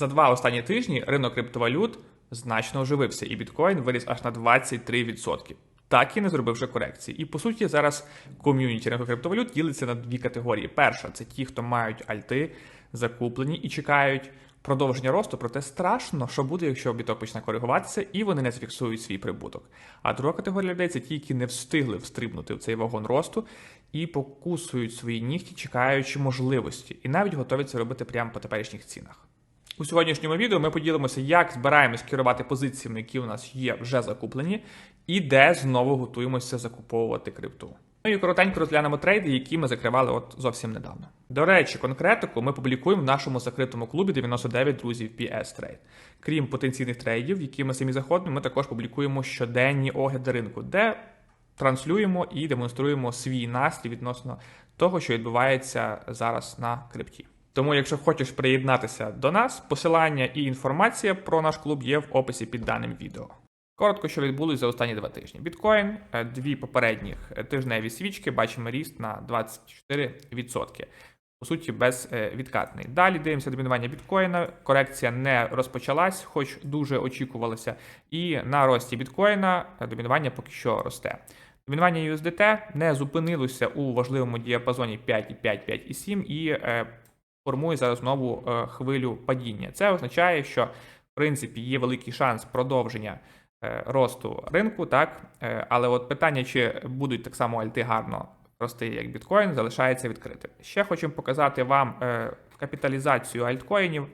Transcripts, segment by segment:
За два останні тижні ринок криптовалют значно оживився, і біткоін виріс аж на 23%. Так і не зробивши корекції. І по суті, зараз ком'юніті ринку криптовалют ділиться на дві категорії. Перша це ті, хто мають альти, закуплені і чекають продовження росту, проте страшно, що буде, якщо біток почне коригуватися, і вони не зафіксують свій прибуток. А друга категорія людей це ті, які не встигли встрибнути в цей вагон росту і покусують свої нігті, чекаючи можливості, і навіть готові це робити прямо по теперішніх цінах. У сьогоднішньому відео ми поділимося, як збираємось керувати позиціями, які у нас є вже закуплені, і де знову готуємося закуповувати крипту. Ну і коротенько розглянемо трейди, які ми закривали от зовсім недавно. До речі, конкретику ми публікуємо в нашому закритому клубі 99 друзів PS Trade. Крім потенційних трейдів, які ми самі заходимо, ми також публікуємо щоденні огляди ринку, де транслюємо і демонструємо свій настрій відносно того, що відбувається зараз на крипті. Тому, якщо хочеш приєднатися до нас, посилання і інформація про наш клуб є в описі під даним відео. Коротко, що відбулося за останні два тижні. Біткоін, е, дві попередніх е, тижневі свічки, бачимо ріст на 24%. По суті, безвідкатний. Далі дивимося домінування біткоїна. Корекція не розпочалась, хоч дуже очікувалося. І на рості біткоїна е, домінування поки що росте. Домінування USDT не зупинилося у важливому діапазоні 5,5, 5,7 і е, формує зараз знову е, хвилю падіння. Це означає, що в принципі є великий шанс продовження е, росту ринку, так Е, але от питання, чи будуть так само альти гарно рости, як біткоін, залишається відкритим. Ще хочемо показати вам капіталізацію альткоїнів,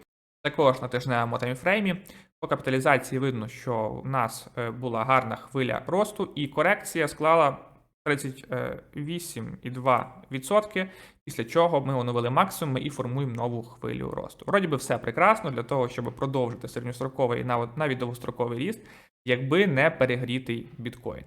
також на тижневому таймфреймі. По капіталізації видно, що в нас була гарна хвиля росту, і корекція склала 38,2%, після чого ми оновили максимуми і формуємо нову хвилю росту. Вроді би все прекрасно для того, щоб продовжити середньостроковий і навіть навіть довгостроковий ріст, якби не перегрітий біткоін.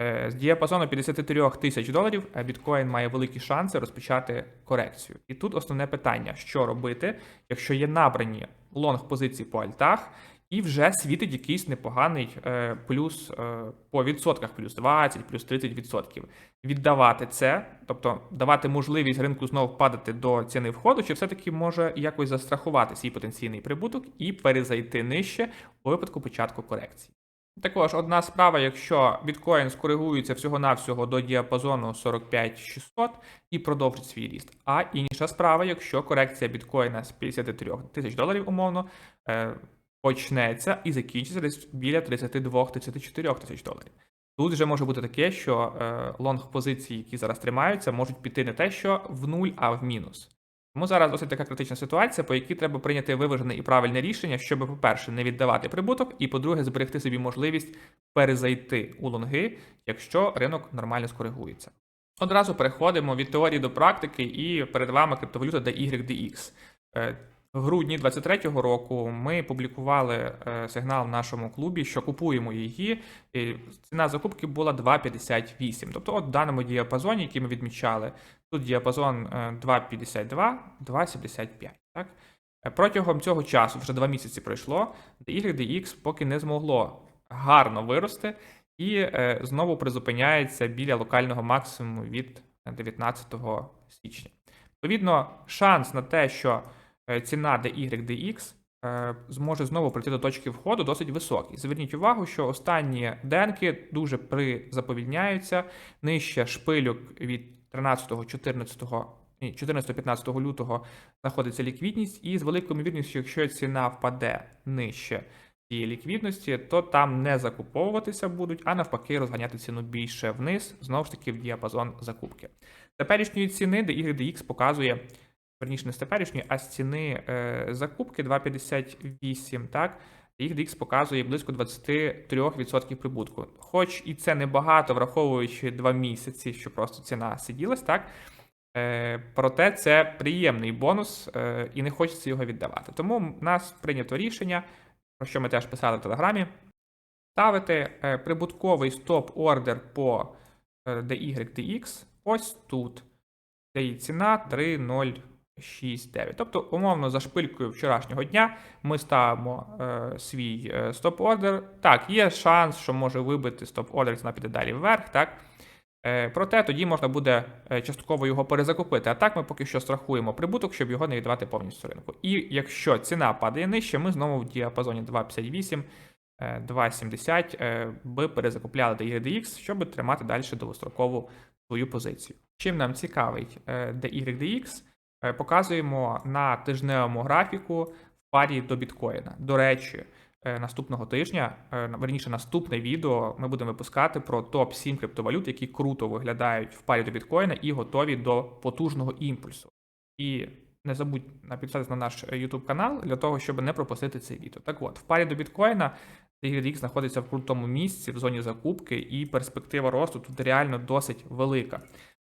Е, З діапазону 53 тисяч доларів е, біткоін має великі шанси розпочати корекцію. І тут основне питання: що робити, якщо є набрані лонг позиції по альтах, і вже світить якийсь непоганий е, плюс е, по відсотках, плюс 20, плюс 30 відсотків. Віддавати це, тобто давати можливість ринку знову падати до ціни входу, чи все-таки може якось застрахувати свій потенційний прибуток і перезайти нижче у випадку початку корекції. Також одна справа, якщо біткоін скоригується всього-навсього до діапазону 45600 і продовжить свій ріст. А інша справа, якщо корекція біткоїна з 53 тисяч доларів умовно е, почнеться і закінчиться десь біля 32-34 тисяч доларів. Тут вже може бути таке, що е, лонг позиції, які зараз тримаються, можуть піти не те, що в нуль, а в мінус. Тому зараз досить така критична ситуація, по якій треба прийняти виважене і правильне рішення, щоб, по-перше, не віддавати прибуток, і по-друге, зберегти собі можливість перезайти у лонги, якщо ринок нормально скоригується. Одразу переходимо від теорії до практики, і перед вами криптовалюта DYDX. Е, В грудні 2023 року ми публікували е, сигнал в нашому клубі, що купуємо її. І ціна закупки була 2,58. Тобто, от в даному діапазоні, який ми відмічали, тут діапазон е, 2,52, 2,75. Так? Е, Протягом цього часу, вже два місяці пройшло, DYDX поки не змогло гарно вирости і е, знову призупиняється біля локального максимуму від 19 січня. Відповідно, шанс на те, що е, ціна DYDX е, зможе знову прийти до точки входу, досить високий. Зверніть увагу, що останні денки дуже призаповільняються нижче шпилюк від 13, 14, ні, 14-15 лютого знаходиться ліквідність, і з великою ймовірністю, якщо ціна впаде нижче цієї ліквідності, то там не закуповуватися будуть, а навпаки, розганяти ціну більше вниз, знову ж таки в діапазон закупки. Теперішньої ціни, де YDX показує, верніше не з теперішньої, а з ціни е, закупки 2,58, так, YDX показує близько 23% прибутку. Хоч і це небагато, враховуючи 2 місяці, що просто ціна сиділась, так. Е, проте це приємний бонус, е, і не хочеться його віддавати. Тому в нас прийнято рішення, про що ми теж писали в Телеграмі, ставити е, прибутковий стоп-ордер по е, DYDX ось тут, де її ціна 3,069. Тобто, умовно, за шпилькою вчорашнього дня ми ставимо е, свій е, стоп-ордер. Так, є шанс, що може вибити стоп-ордер, ціна піде далі вверх, так? Е, Проте тоді можна буде е, частково його перезакупити. А так ми поки що страхуємо прибуток, щоб його не віддавати повністю ринку. І якщо ціна падає нижче, ми знову в діапазоні 2,58, е, 2,70 е, би перезакупляли DYDX, щоб тримати далі довгострокову свою позицію. Чим нам цікавий е, DYDX, е, показуємо на тижневому графіку в парі до біткоїна. До речі, е, наступного тижня, е, верніше, наступне відео ми будемо випускати про топ 7 криптовалют, які круто виглядають в парі до біткоїна і готові до потужного імпульсу. І не забудь підписатися на наш е, YouTube канал для того, щоб не пропустити це відео. Так от, в парі до біткоїна DYDX знаходиться в крутому місці в зоні закупки, і перспектива росту тут реально досить велика.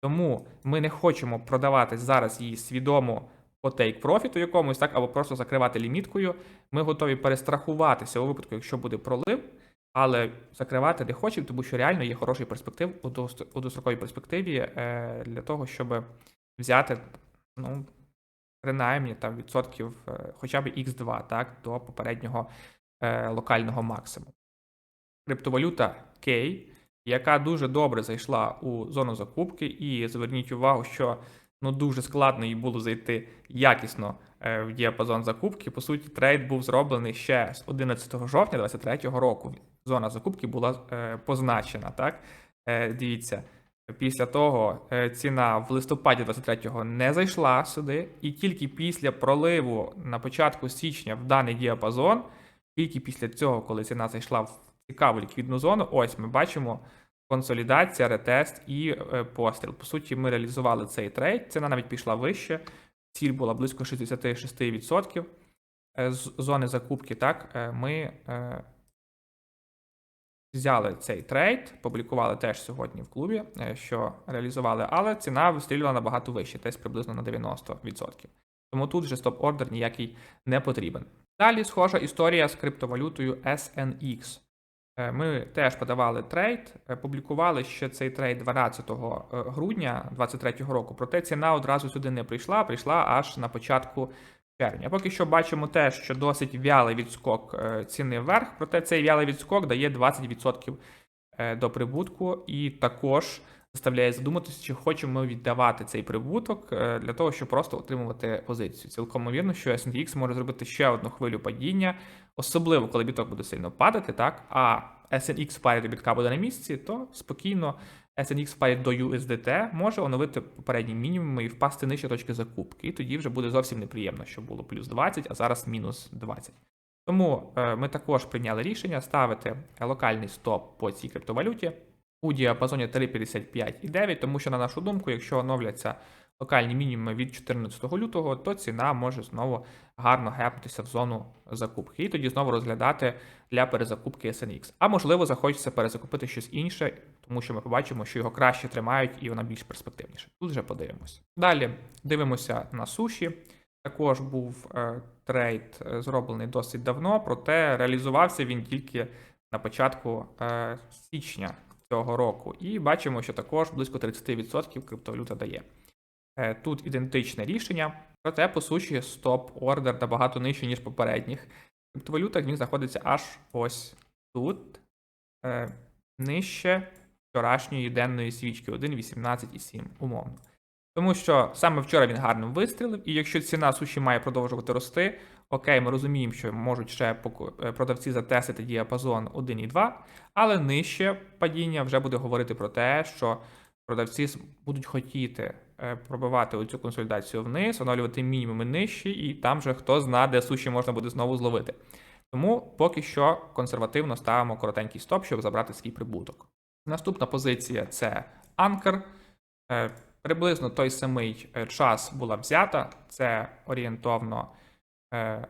Тому ми не хочемо продавати зараз її свідомо по тейк профіту якомусь, так, або просто закривати ліміткою. Ми готові перестрахуватися у випадку, якщо буде пролив, але закривати не хочемо, тому що реально є хороший перспектив у достроковій перспективі е, для того, щоб взяти, ну, принаймні там відсотків е, хоча б X2, так, до попереднього е, локального максимуму. Криптовалюта K, яка дуже добре зайшла у зону закупки, і зверніть увагу, що ну дуже складно їй було зайти якісно е, в діапазон закупки. По суті, трейд був зроблений ще з 11 жовтня 2023 року. Зона закупки була е, позначена. Так, е, дивіться. Після того ціна в листопаді 23-го не зайшла сюди, і тільки після проливу на початку січня в даний діапазон, тільки після цього, коли ціна зайшла в цікаву ліквідну зону, ось ми бачимо консолідація, ретест і е, постріл. По суті, ми реалізували цей трейд. Ціна навіть пішла вище. Ціль була близько 66% е, з зони закупки. Так, е, ми взяли цей трейд, публікували теж сьогодні в клубі, що реалізували, але ціна вистрілювала набагато вище, десь приблизно на 90%. Тому тут вже стоп-ордер ніякий не потрібен. Далі схожа історія з криптовалютою SNX. Е, Ми теж подавали трейд, е, публікували ще цей трейд 12 грудня 2023 року, проте ціна одразу сюди не прийшла, прийшла аж на початку червня. Поки що бачимо те, що досить вялий відскок е, ціни вверх, проте цей вялий відскок дає 20% е, до прибутку і також заставляє задуматися, чи хочемо ми віддавати цей прибуток е, для того, щоб просто отримувати позицію. Цілком ймовірно, що SNX може зробити ще одну хвилю падіння, особливо коли біток буде сильно падати, так а SNX в парі до бітка буде на місці, то спокійно SNX в парі до USDT може оновити попередні мінімуми і впасти нижче точки закупки. І тоді вже буде зовсім неприємно, що було плюс 20, а зараз мінус 20. Тому е, ми також прийняли рішення ставити локальний стоп по цій криптовалюті у діапазоні 3,55,9, тому що, на нашу думку, якщо оновляться локальні мінімуми від 14 лютого, то ціна може знову гарно гепнутися в зону закупки. І тоді знову розглядати для перезакупки SNX. А можливо, захочеться перезакупити щось інше, тому що ми побачимо, що його краще тримають і вона більш перспективніша. Тут вже подивимося. Далі дивимося на суші. Також був е, трейд е, зроблений досить давно, проте реалізувався він тільки на початку е, січня цього року. І бачимо, що також близько 30% криптовалюта дає. Е, Тут ідентичне рішення, проте по суті стоп-ордер набагато нижче, ніж попередніх. Криптовалютах він знаходиться аж ось тут, е, нижче вчорашньої денної свічки 1,18,7 умовно. Тому що саме вчора він гарно вистрілив, і якщо ціна суші має продовжувати рости, окей, ми розуміємо, що можуть ще е, продавці затестити діапазон 1,2, але нижче падіння вже буде говорити про те, що продавці будуть хотіти е, пробивати оцю консолідацію вниз, оновлювати мінімуми нижчі, і там же хто зна, де суші можна буде знову зловити. Тому поки що консервативно ставимо коротенький стоп, щоб забрати свій прибуток. Наступна позиція це анкер. Приблизно той самий е, час була взята. Це орієнтовно, е,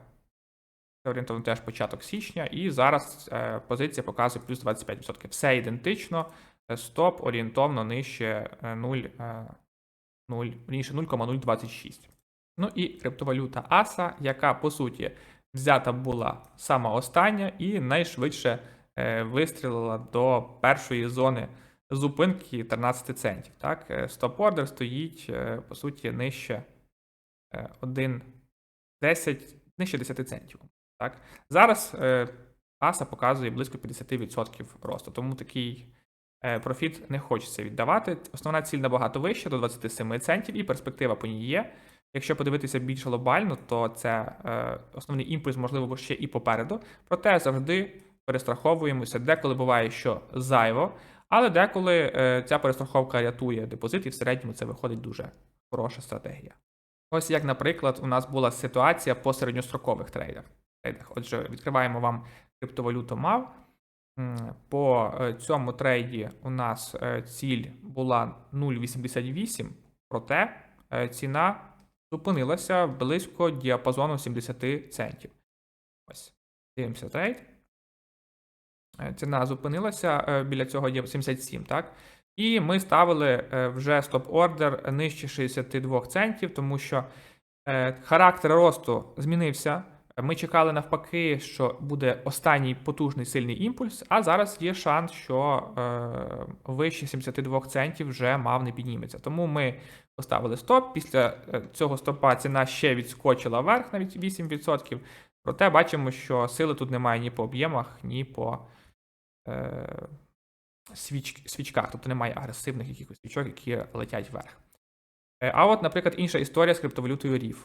це орієнтовно теж початок січня, і зараз е, позиція показує плюс 25%. Все ідентично. Стоп орієнтовно нижче е, 0, е, 0, вірніше 0,026. Ну і криптовалюта ASA, яка по суті взята була сама остання і найшвидше вистрілила до першої зони зупинки 13 центів. Так, Е, стоп-ордер стоїть е, по суті нижче е, 1, 10, нижче 10 центів. Так, зараз е, ASA показує близько 50% росту, тому такий е, профіт не хочеться віддавати. Основна ціль набагато вища, до 27 центів, і перспектива по ній є. Якщо подивитися більш глобально, то це е, основний імпульс, можливо, ще і попереду. Проте завжди перестраховуємося. Деколи буває, що зайво, але деколи е, ця перестраховка рятує депозит, і в середньому це виходить дуже хороша стратегія. Ось як, наприклад, у нас була ситуація по середньострокових трейдах. Отже, відкриваємо вам криптовалюту MAV. По е, цьому трейді у нас е, ціль була 0,88, проте ціна зупинилася близько діапазону 70 центів. Ось, дивимося трейд. Е, Ціна зупинилася е, біля цього діапазону 77, так? І ми ставили е, вже стоп-ордер нижче 62 центів, тому що характер росту змінився. Ми чекали навпаки, що буде останній потужний сильний імпульс, а зараз є шанс, що е, вище 72 центів вже мав не підніметься. Тому ми поставили стоп. Після цього стопа ціна ще відскочила вверх навіть 8%. Проте бачимо, що сили тут немає ні по об'ємах, ні по е, свіч, свічках, тобто немає агресивних якихось свічок, які летять вверх. Е, А от, наприклад, інша історія з криптовалютою RIF.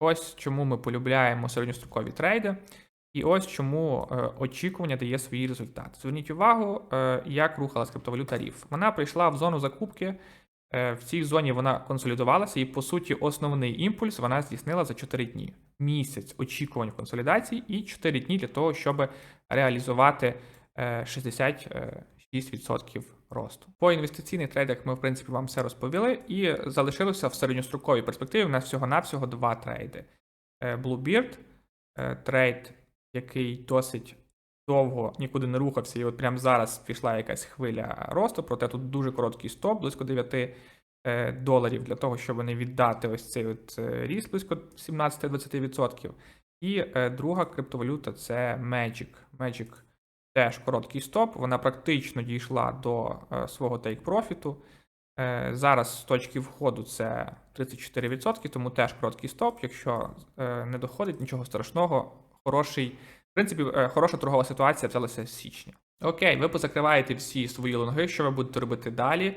Ось чому ми полюбляємо середньострокові трейди, і ось чому е, очікування дає свій результат. Зверніть увагу, е, як рухалась криптовалюта RIF. Вона прийшла в зону закупки. е, В цій зоні вона консолідувалася, і по суті, основний імпульс вона здійснила за 4 дні. Місяць очікувань консолідації і 4 дні для того, щоб реалізувати 66% росту. По інвестиційних трейдах ми, в принципі, вам все розповіли, і залишилося в середньостроковій перспективі. У нас всього-навсього два трейди. Е, Bluebeard, е, трейд, який досить довго нікуди не рухався, і от прямо зараз пішла якась хвиля росту, проте тут дуже короткий стоп, близько 9 е, доларів для того, щоб не віддати ось цей от е, ріст близько 17-20%. І е, друга криптовалюта це Magic. Magic теж короткий стоп. Вона практично дійшла до е, свого take-профіту. Е, зараз з точки входу це 34%, тому теж короткий стоп. Якщо е, не доходить, нічого страшного. Хороший, в принципі, хороша торгова ситуація взялася з січня. Окей, ви позакриваєте всі свої лонги, що ви будете робити далі.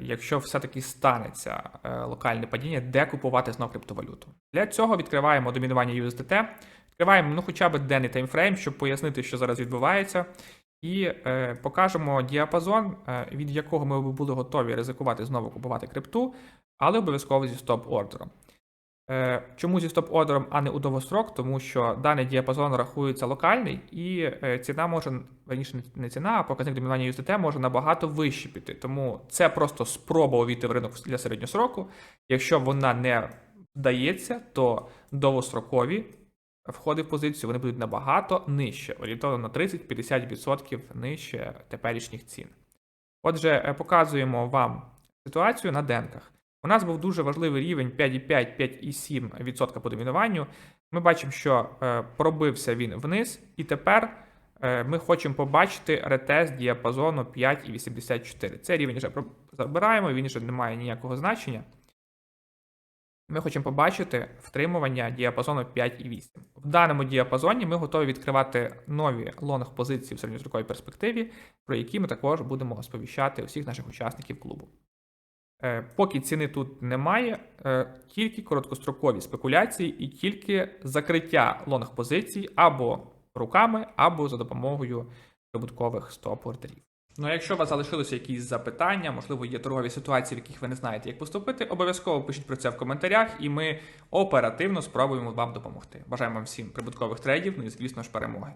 Якщо все-таки станеться локальне падіння, де купувати знов криптовалюту. Для цього відкриваємо домінування USDT, відкриваємо ну, хоча б денний таймфрейм, щоб пояснити, що зараз відбувається, і е, покажемо діапазон, е, від якого ми були готові ризикувати знову купувати крипту, але обов'язково зі стоп-ордером. Е, Чому зі стоп-ордером, а не у довгострок? Тому що даний діапазон рахується локальний, і е, ціна може, верніше не ціна, а показник домінування USDT може набагато вище піти. Тому це просто спроба увійти в ринок для середньосроку. Якщо вона не вдається, то довгострокові входи в позицію вони будуть набагато нижче, орієнтовно на 30-50% нижче теперішніх цін. Отже, е, показуємо вам ситуацію на денках. У нас був дуже важливий рівень 5,5-5,7% по домінуванню. Ми бачимо, що е, пробився він вниз, і тепер е, ми хочемо побачити ретест діапазону 5,84. Цей рівень вже забираємо, він вже не має ніякого значення. Ми хочемо побачити втримування діапазону 5,8. В даному діапазоні ми готові відкривати нові лонг позиції в середньостроковій перспективі, про які ми також будемо сповіщати усіх наших учасників клубу. Е, Поки ціни тут немає, е, тільки короткострокові спекуляції і тільки закриття лонг позицій або руками, або за допомогою прибуткових стоп-ордерів. Ну, а якщо у вас залишилися якісь запитання, можливо, є торгові ситуації, в яких ви не знаєте, як поступити, обов'язково пишіть про це в коментарях, і ми оперативно спробуємо вам допомогти. Бажаємо вам всім прибуткових трейдів, ну і звісно ж перемоги.